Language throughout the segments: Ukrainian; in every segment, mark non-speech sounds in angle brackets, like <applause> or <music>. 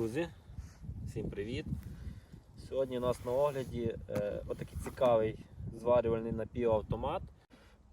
Друзі, всім привіт! Сьогодні у нас на огляді е, отакий цікавий зварювальний напівавтомат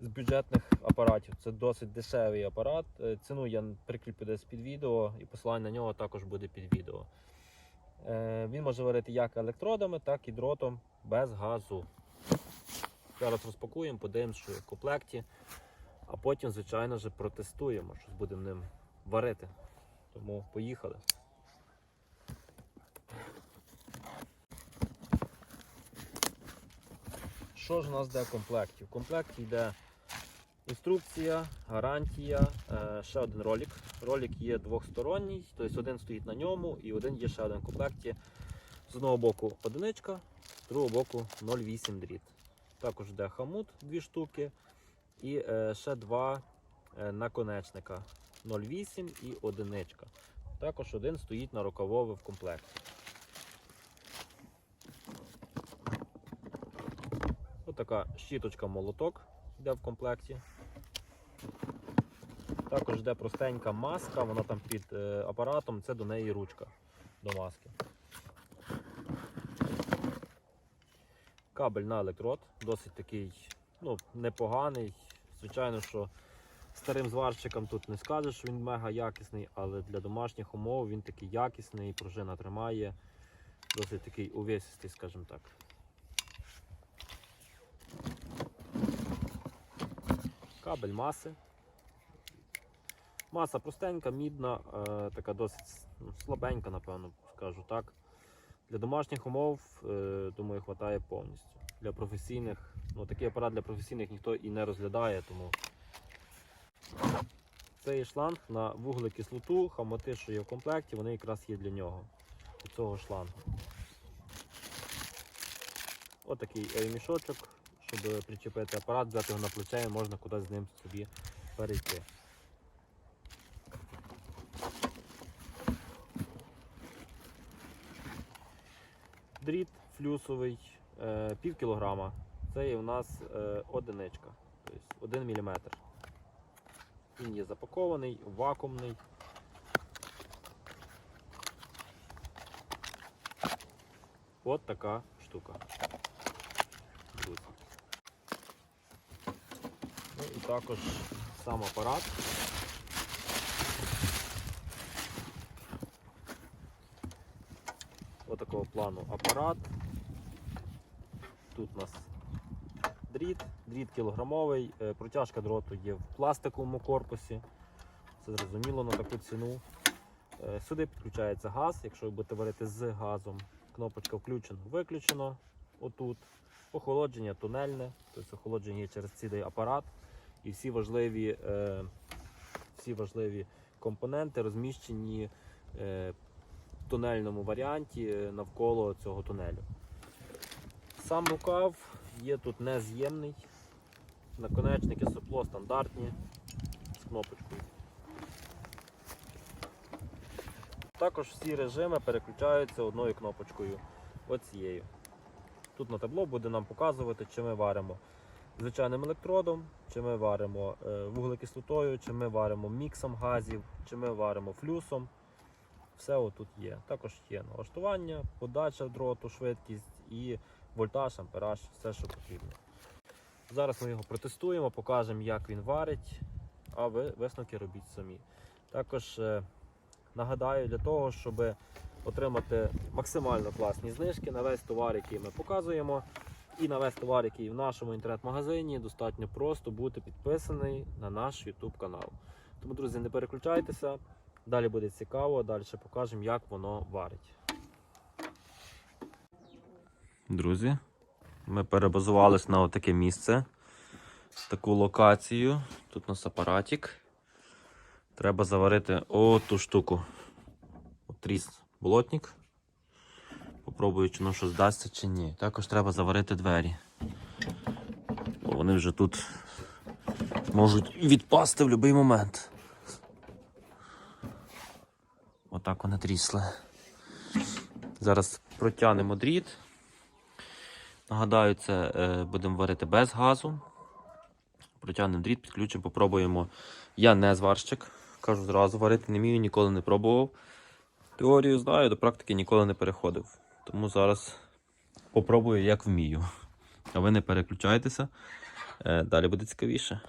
з бюджетних апаратів. Це досить дешевий апарат. Е, ціну я прикріплю десь під відео і посилання на нього також буде під відео. Е, він може варити як електродами, так і дротом без газу. Зараз розпакуємо, подивимося, що є в комплекті, а потім, звичайно протестуємо, що будемо ним варити. Тому поїхали. Що ж у нас йде в комплекті? В комплекті йде інструкція, гарантія, е, ще один ролик. Ролик є двохсторонній, тобто один стоїть на ньому і один є ще один в комплекті. З одного боку одиничка, з другого боку 0,8 дріт. Також йде хамут дві штуки і е, ще два е, наконечника 0,8 і одиничка. Також один стоїть на рукавове в комплекті. Така щіточка молоток йде в комплекті. Також йде простенька маска, вона там під е, апаратом, це до неї ручка до маски. Кабель на електрод, досить такий ну, непоганий. Звичайно, що старим зварщикам тут не скажеш, що він мега якісний, але для домашніх умов він такий якісний, пружина тримає, досить такий увесистий, скажімо так. Кабель маси. Маса простенька, мідна, е, така досить ну, слабенька, напевно, скажу так. Для домашніх умов, е, думаю, вистачає повністю. Для професійних, ну такий апарат для професійних ніхто і не розглядає, тому цей шланг на вуглекислоту, хамоти, що є в комплекті, вони якраз є для нього, для цього шлангу. Отакий ремішочок, щоб причепити апарат, взяти його на плече і можна кудись з ним собі перейти. Дріт флюсовий, е, пів кілограма. Це є у нас е, одиничка, тобто 1 мм. Він є запакований, вакуумний. От така штука. Друзі. Ну і також сам апарат. Отакого плану апарат. Тут у нас дріт, дріт кілограмовий, е, протяжка дроту є в пластиковому корпусі. Це зрозуміло на таку ціну. Е, Сюди підключається газ, якщо ви будете варити з газом. Кнопочка включено, виключено. Отут. Охолодження тунельне, тобто охолодження є через цілий апарат. І всі важливі, е, всі важливі компоненти розміщені е, в тунельному варіанті е, навколо цього тунелю. Сам рукав є тут нез'ємний. Наконечники сопло стандартні з кнопочкою. Також всі режими переключаються одною кнопочкою. Оцією. Тут на табло буде нам показувати, чи ми варимо звичайним електродом, чи ми варимо е, вуглекислотою, чи ми варимо міксом газів, чи ми варимо флюсом. Все отут є. Також є налаштування, подача дроту, швидкість і вольтаж, ампераж, все, що потрібно. Зараз ми його протестуємо, покажемо, як він варить, а ви висновки робіть самі. Також е, нагадаю, для того, щоб отримати максимально класні знижки на весь товар, який ми показуємо, і на весь товар, який в нашому інтернет-магазині, достатньо просто бути підписаний на наш YouTube канал. Тому, друзі, не переключайтеся. Далі буде цікаво, далі покажемо, як воно варить. Друзі, ми перебазувались на таке місце, таку локацію. Тут у нас апаратик. Треба заварити оту штуку. Тріс болотник. Попробую, чи воно щось здасться чи ні. Також треба заварити двері. Бо вони вже тут можуть відпасти в будь-який момент. Отак вони трісли. Зараз протягнемо дріт. Нагадаю, це е, будемо варити без газу. Протягнемо дріт, підключимо, попробуємо. Я не зварщик, кажу зразу, варити не вмію, ніколи не пробував. Теорію знаю, до практики ніколи не переходив. Тому зараз попробую, як вмію. А ви не переключайтеся. Е, Далі буде цікавіше.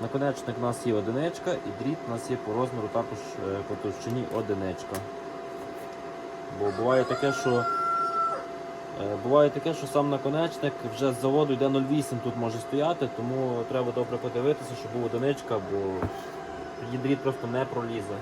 Наконечник у нас є одиничка і дріт у нас є по розміру також е, по товщині одиничка. Бо буває таке, що е, буває таке, що сам наконечник вже з заводу йде 0,8 тут може стояти, тому треба добре подивитися, щоб був одиничка, бо тоді дріт просто не пролізе.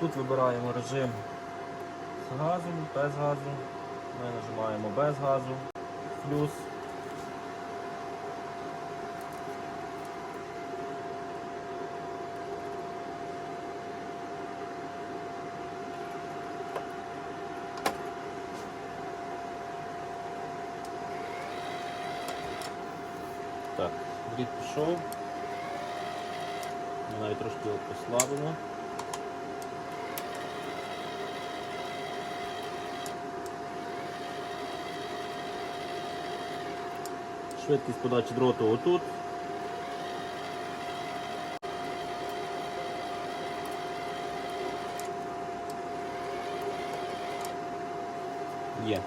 Тут вибираємо режим з газом, без газу. Ми нажимаємо без газу, плюс. Так, дріт пішов. Ми навіть трошки його послабимо. Швидкість подачі дроту отут. Є.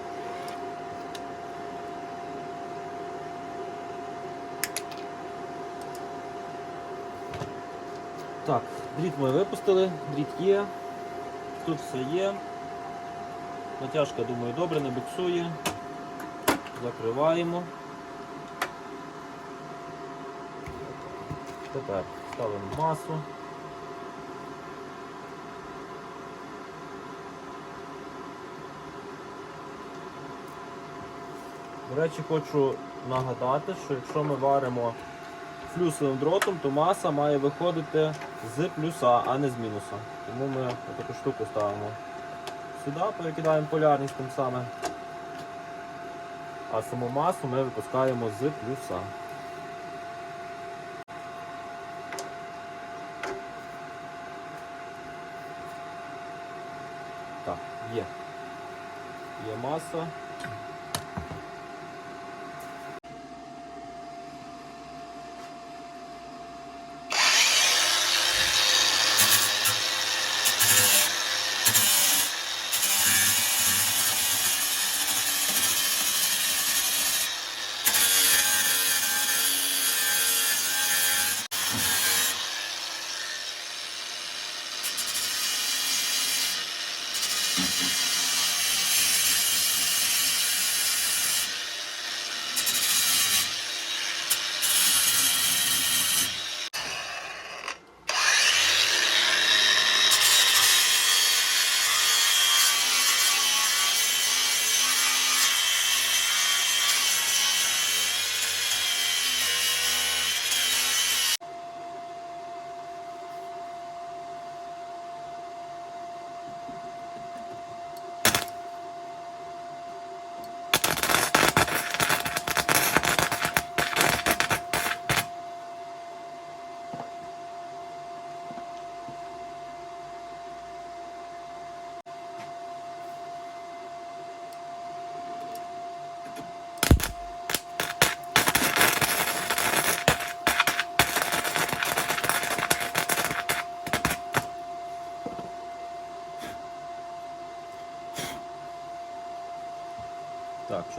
Так, дріт ми випустили, дріт є, тут все є. Натяжка, думаю, добре, не буксує. Закриваємо. Тепер ставимо масу. До речі, хочу нагадати, що якщо ми варимо флюсовим дротом, то маса має виходити з плюса, а не з мінуса. Тому ми таку штуку ставимо сюди, перекидаємо полярність тим самим. А саму масу ми випускаємо з плюса. Так, є. Є маса.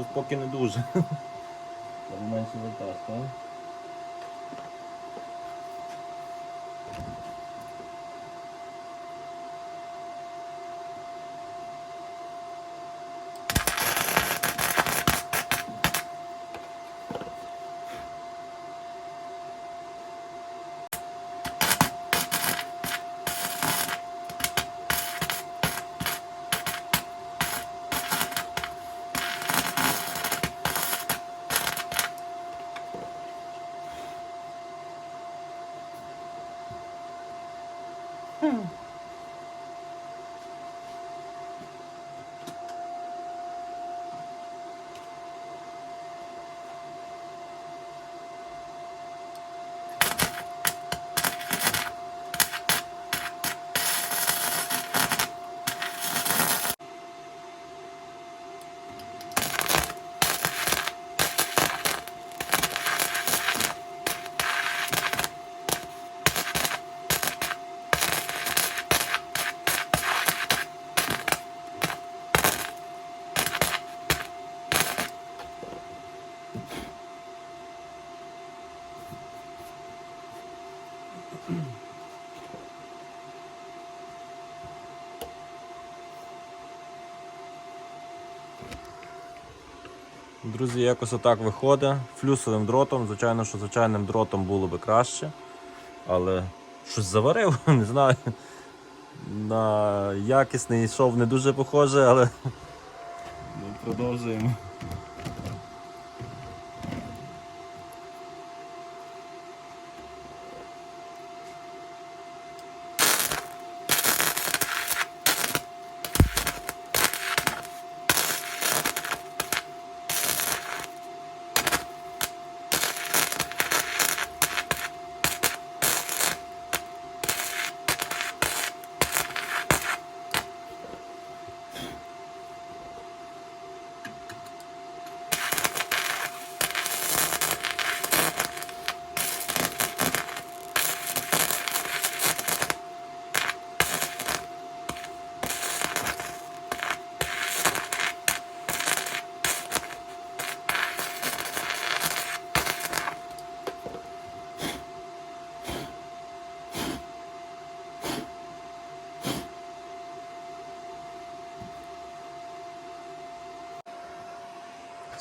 Щось поки не дуже. Але менше вольтаж, так? Друзі, якось отак виходить. Флюсовим дротом. Звичайно, що звичайним дротом було би краще. Але щось заварив, <laughs> не знаю. На якісний шов не дуже похоже, але ну, продовжуємо.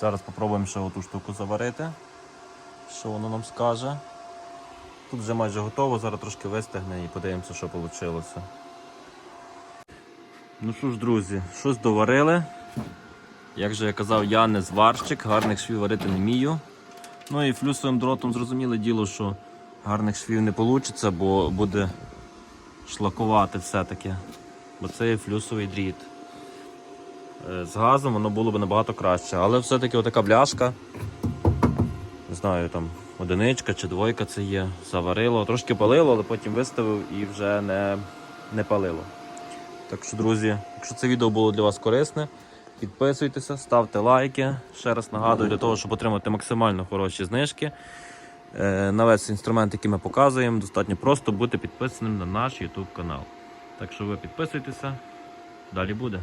Зараз спробуємо ще оту штуку заварити. Що воно нам скаже. Тут вже майже готово, зараз трошки вистигне і подивимося, що вийшло. Ну що ж, друзі, щось доварили. Як же я казав, я не зварщик, гарних швів варити не вмію. Ну і флюсовим дротом зрозуміле діло, що гарних швів не вийде, бо буде шлакувати все-таки. Бо це є флюсовий дріт. Е, З газом воно було б набагато краще. Але все-таки отака бляшка. Не знаю, там одиничка чи двойка це є. Заварило, трошки палило, але потім виставив і вже не, не палило. Так що, друзі, якщо це відео було для вас корисне, підписуйтеся, ставте лайки. Ще раз нагадую, для того, щоб отримати максимально хороші знижки. е, На весь інструмент, який ми показуємо, достатньо просто бути підписаним на наш YouTube канал. Так що ви підписуйтеся, далі буде.